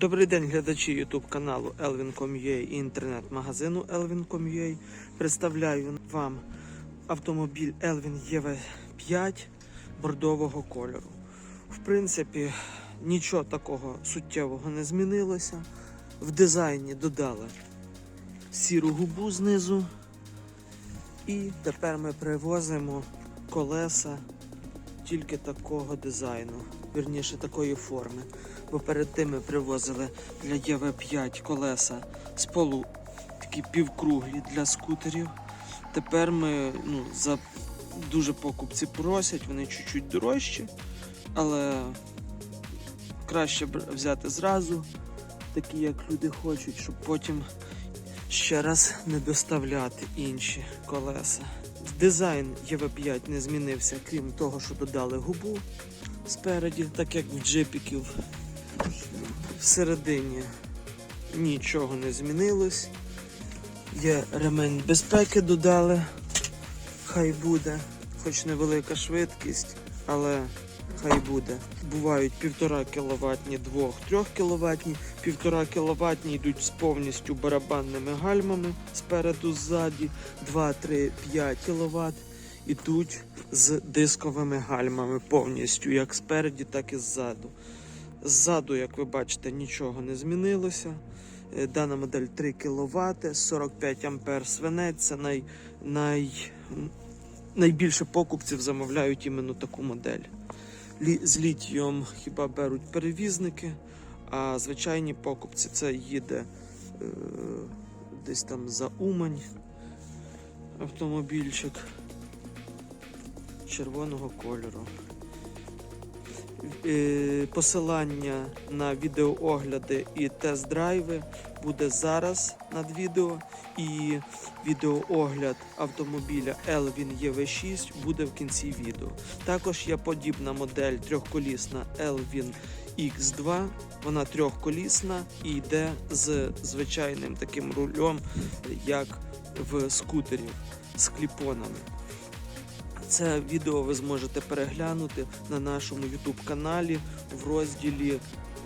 Добрий день, глядачі YouTube каналу Elvin.com.ua і інтернет-магазину Elvin.com.ua. Представляю вам автомобіль Elvin EV5 бордового кольору. В принципі, нічого такого суттєвого не змінилося. В дизайні додали сіру губу знизу. І тепер ми привозимо колеса тільки такого дизайну, вірніше такої форми. Бо перед тим ми привозили для ЄВ5 колеса з полу такі півкруглі для скутерів. Тепер ми ну, за дуже покупці просять, вони чуть-чуть дорожчі, але краще взяти зразу, такі як люди хочуть, щоб потім ще раз не доставляти інші колеса. Дизайн ЄВ5 не змінився, крім того, що додали губу спереді, так як в джипіків. Всередині нічого не змінилось. Є ремень безпеки додали, хай буде, хоч невелика швидкість, але хай буде. Бувають 1,5 кВт, 2-3 кВт, 1,5 кВт йдуть з повністю барабанними гальмами спереду, ззаді, 2-3, 5 кВт ідуть з дисковими гальмами повністю, як спереді, так і ззаду. Ззаду, як ви бачите, нічого не змінилося. Е, Дана модель 3 кВт, 45 А свинець. Це най, най, найбільше покупців замовляють іменно таку модель. З літієм хіба беруть перевізники, а звичайні покупці це їде е, десь там за Умань автомобільчик червоного кольору. Е, Посилання на відеоогляди і тест-драйви буде зараз над відео. І відеоогляд автомобіля Elvin EV6 буде в кінці відео. Також є подібна модель трьохколісна Elvin X2. Вона трьохколісна і йде з звичайним таким рулем, як в скутерів з кліпонами. Це відео ви зможете переглянути на нашому YouTube каналі в розділі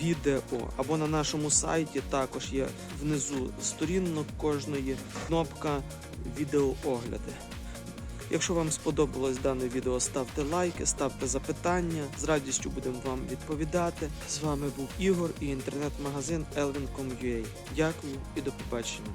відео або на нашому сайті. Також є внизу сторінок кожної кнопка відеоогляди. Якщо вам сподобалось дане відео, ставте лайки, ставте запитання. З радістю будемо вам відповідати. З вами був Ігор і інтернет-магазин Elvin.com.ua. Дякую і до побачення.